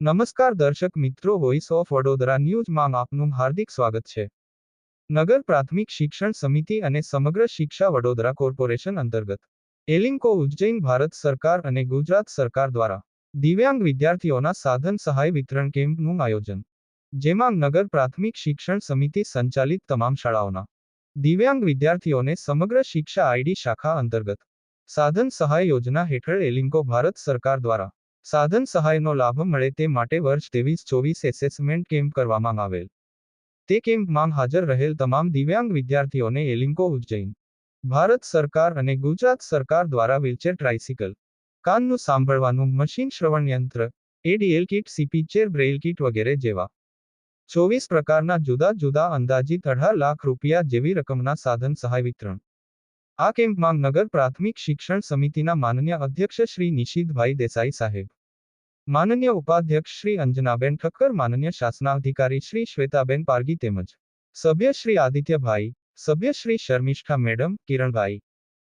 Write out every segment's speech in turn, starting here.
નમસ્કાર દર્શક મિત્રો વોઇસ ઓફ વડોદરા ન્યૂઝમાં આપનું હાર્દિક સ્વાગત છે. નગર પ્રાથમિક શિક્ષણ સમિતિ અને સમગ્ર શિક્ષા વડોદરા કોર્પોરેશન અંતર્ગત એલિન્કો ઉજ્જૈન ભારત સરકાર અને ગુજરાત સરકાર દ્વારા દિવ્યાંગ વિદ્યાર્થીઓના સાધન સહાય વિતરણ કેમ્પનું આયોજન, જેમાં નગર પ્રાથમિક શિક્ષણ સમિતિ સંચાલિત તમામ શાળાઓના દિવ્યાંગ વિદ્યાર્થીઓને સમગ્ર શિક્ષા આઈડી શાખા અંતર્ગત સાધન સહાય યોજના હેઠળ એલિન્કો ભારત સરકાર દ્વારા સાધન સહાયનો લાભ મળે તે માટે વર્ષ ત્રેવીસ ચોવીસ એસેસમેન્ટ કેમ્પ કરવામાં આવેલ. તે કેમ્પમાં હાજર રહેલ તમામ દિવ્યાંગ વિદ્યાર્થીઓને એલિન્કો ઉજ્જૈન, ભારત સરકાર અને ગુજરાત સરકાર દ્વારા વ્હીલચેર ટ્રાઇસિકલ, કાનનું સાંભળવાનું મશીન શ્રવણ યંત્ર, ADL kit, CP chair, Braille kit વગેરે જેવા ચોવીસ પ્રકારના જુદા જુદા અંદાજિત અઢાર લાખ રૂપિયા જેવી રકમના સાધન સહાય વિતરણ. આ કેમ્પમાં નગર પ્રાથમિક શિક્ષણ સમિતિના માનનીય અધ્યક્ષ શ્રી નિશિતભાઈ દેસાઈ સાહેબ, માનનીય ઉપાધ્યક્ષ શ્રી અંજનાબેન ઠક્કર, માનન્ય શાસનાધિકારી શ્રી શ્વેતાબેન પારગી તેમજ સભ્ય શ્રી આદિત્યભાઈ, સભ્ય શ્રી શર્મિષ્ઠા મેડમ, કિરણભાઈ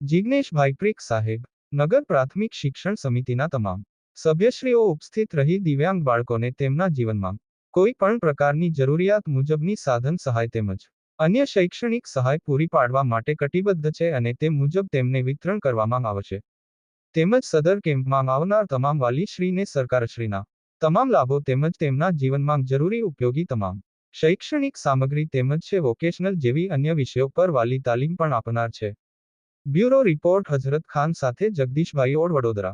જિજ્ઞેશભાઈ પ્રિક સાહેબ, નગર પ્રાથમિક શિક્ષણ સમિતિના તમામ સભ્યશ્રીઓ ઉપસ્થિત રહી દિવ્યાંગ બાળકોને તેમના જીવનમાં કોઈ પણ પ્રકારની જરૂરિયાત મુજબની સાધન સહાય તેમજ અન્ય શૈક્ષણિક સહાય પૂરી પાડવા માટે કટિબદ્ધ છે અને તે મુજબ તેમને વિતરણ કરવામાં આવશે તેમજ સદર કેમ્પમાં આવનાર તમામ વાલીશ્રીને સરકારશ્રીના તમામ લાભો તેમજ તેમના જીવનમાં જરૂરી ઉપયોગી તમામ શૈક્ષણિક સામગ્રી તેમજ છે વોકેશનલ જેવી અન્ય વિષયો પર વાલી તાલીમ પણ આપનાર છે. બ્યુરો રિપોર્ટ હઝરત ખાન સાથે જગદીશભાઈ ઓડ વડોદરા.